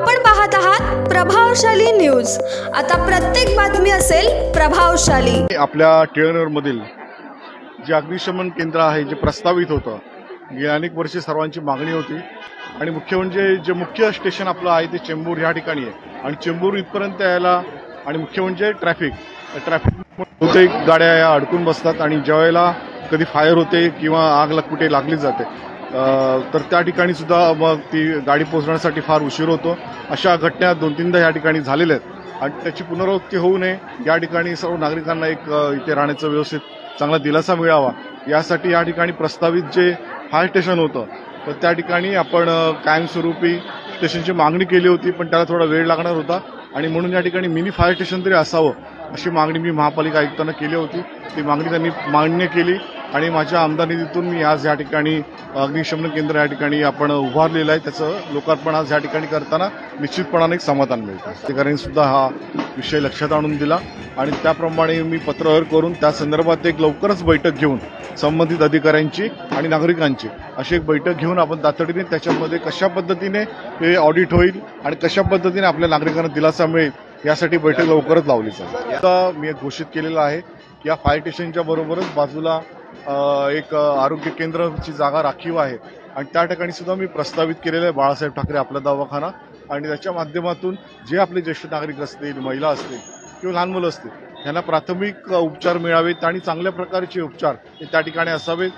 आपण पाहत आहात प्रभावशाली न्यूज. आता प्रत्येक बातमी असेल प्रभावशाली. आपल्या टिळनगरमधील जे अग्निशमन केंद्र आहे जे प्रस्तावित होतं गेली अनेक वर्षे सर्वांची मागणी होती. आणि मुख्य म्हणजे जे मुख्य स्टेशन आपलं आहे ते चेंबूर ह्या ठिकाणी आहे. आणि चेंबूर इथपर्यंत यायला आणि मुख्य म्हणजे ट्रॅफिक. ट्रॅफिक बहुतेक गाड्या या अडकून बसतात आणि ज्यावेळेला कधी फायर होते किंवा आग ला- कुठे लागली जाते तर त्या ठिकाणी सुद्धा मग ती गाडी पोहोचण्यासाठी फार उशीर होतो. अशा घटना दोन तीनदा या ठिकाणी झालेल्या आहेत. आणि त्याची पुनरावृत्ती होऊ नये. या ठिकाणी सर्व नागरिकांना एक इथे राहण्याचं व्यवस्थित चांगला दिलासा मिळावा. यासाठी या ठिकाणी प्रस्तावित जे फायर स्टेशन होतं तर त्या ठिकाणी आपण कायमस्वरूपी स्टेशनची मागणी केली होती पण त्याला थोडा वेळ लागणार होता. आणि म्हणून या ठिकाणी मिनी फायर स्टेशन तरी असावं अशी मागणी मी महापालिका आयुक्तांना केली होती. ती मागणी त्यांनी मान्य केली. आणि माझ्या आमदार निधीतून मी आज या ठिकाणी अग्निशमन केंद्र या ठिकाणी आपण उभारलेलं आहे. त्याचं लोकार्पण आज या ठिकाणी करताना निश्चितपणाने एक समाधान मिळतं. अधिकाऱ्यांनी सुद्धा हा विषय लक्षात आणून दिला आणि त्याप्रमाणे मी पत्रव्यवहार करून त्या संदर्भात एक लवकरच बैठक घेऊन संबंधित अधिकाऱ्यांची आणि नागरिकांची अशी एक बैठक घेऊन आपण तातडीने त्याच्यामध्ये कशा पद्धतीने हे ऑडिट होईल आणि कशा पद्धतीने आपल्या नागरिकांना दिलासा मिळेल यासाठी बैठक लवकरच लावली जाईल. आता मी एक घोषित केलेलं आहे की या फायर स्टेशनच्या बरोबरच बाजूला एक आरोग्य केंद्राची जागा राखीव आहे. आणि त्या ठिकाणी सुद्धा मी प्रस्तावित केलेलं आहे बाळासाहेब ठाकरे आपला दवाखाना. आणि त्याच्या माध्यमातून जे आपले ज्येष्ठ नागरिक असतील महिला असतील किंवा लहान मुलं असतील यांना प्राथमिक उपचार मिळावेत आणि चांगल्या प्रकारचे उपचार हे त्या ठिकाणी असावेत.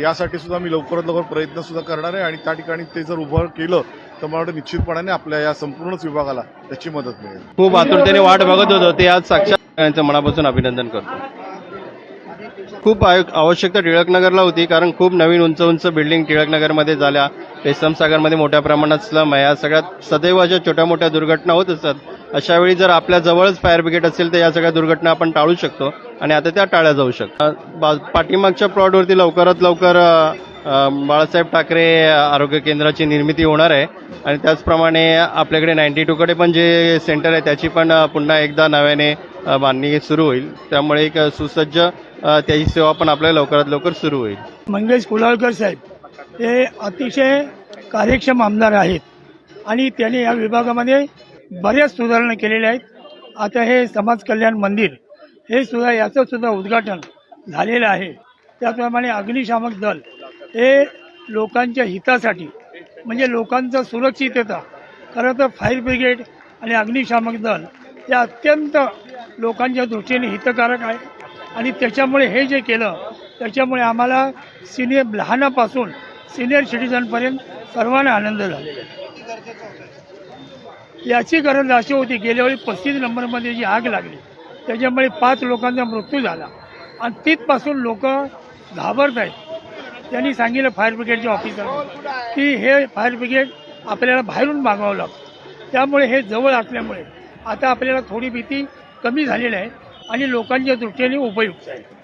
यासाठी सुद्धा मी लवकरात लवकर प्रयत्न सुद्धा करणार आहे आणि त्या ठिकाणी ते जर उभं केलं तर मला वाटतं निश्चितपणाने आपल्या या संपूर्णच विभागाला त्याची मदत मिळेल. खूप आतुरतेने वाट बघत होतो. ते आज साक्षात यांचं मनापासून अभिनंदन करतो. खूप आय- आवश्यकता टिळकनगरला होती कारण खूप नवीन उंच उंच बिल्डिंग टिळकनगरमध्ये झाल्या. पेसमसागरमध्ये मोठ्या प्रमाणात स्लम आहे. या सगळ्यात सदैव अशा छोट्या मोठ्या दुर्घटना होत असतात. अशा वेळी जर आपल्या जवळच फायर ब्रिगेड असेल तर या सगळ्या दुर्घटना आपण टाळू शकतो आणि आता त्या टाळल्या जाऊ शकतात. बा- पाठीमागच्या प्लॉटवरती लवकरात लवकर बाळासाहेब ठाकरे आरोग्य केंद्राची निर्मिती होणार आहे. आणि त्याचप्रमाणे आपल्याकडे नाईन्टी टूकडे पण जे सेंटर आहे त्याची पण पुन्हा एकदा नव्याने बांधणी सुरू होईल. त्यामुळे एक सुसज्ज त्याची सेवा पण आपल्याला लवकरात लवकर सुरू होईल. मंगेश कुलाळकर साहेब हे अतिशय कार्यक्षम आमदार आहेत आणि त्यांनी या विभागामध्ये बऱ्याच सुधारणा केलेल्या आहेत. आता हे समाज कल्याण मंदिर हे सुद्धा याचं सुद्धा उद्घाटन झालेलं आहे. त्याप्रमाणे अग्निशामक दल हे लोकांच्या हितासाठी म्हणजे लोकांचा सुरक्षितता खरं तर फायर ब्रिगेड आणि अग्निशामक दल हे अत्यंत लोकांच्या दृष्टीने हितकारक आहे. आणि त्याच्यामुळे हे जे केलं त्याच्यामुळे आम्हाला सिनियर लहानापासून सिनियर सिटीजनपर्यंत सर्वांना आनंद झाला. याची गरज अशी होती गेल्या वेळी पस्तीस नंबरमध्ये जी आग लागली त्याच्यामुळे पाच लोकांचा मृत्यू झाला. आणि तिथपासून लोक घाबरत आहेत. त्यांनी सांगितलं फायर ब्रिगेडचे ऑफिसर की हे फायर ब्रिगेड आपल्याला बाहेरून मागवावं लागतं. त्यामुळे हे जवळ असल्यामुळे आता आपल्याला थोडी भीती कमी झालेलं आहे आणि लोकांच्या दृष्टीने उपयुक्त आहे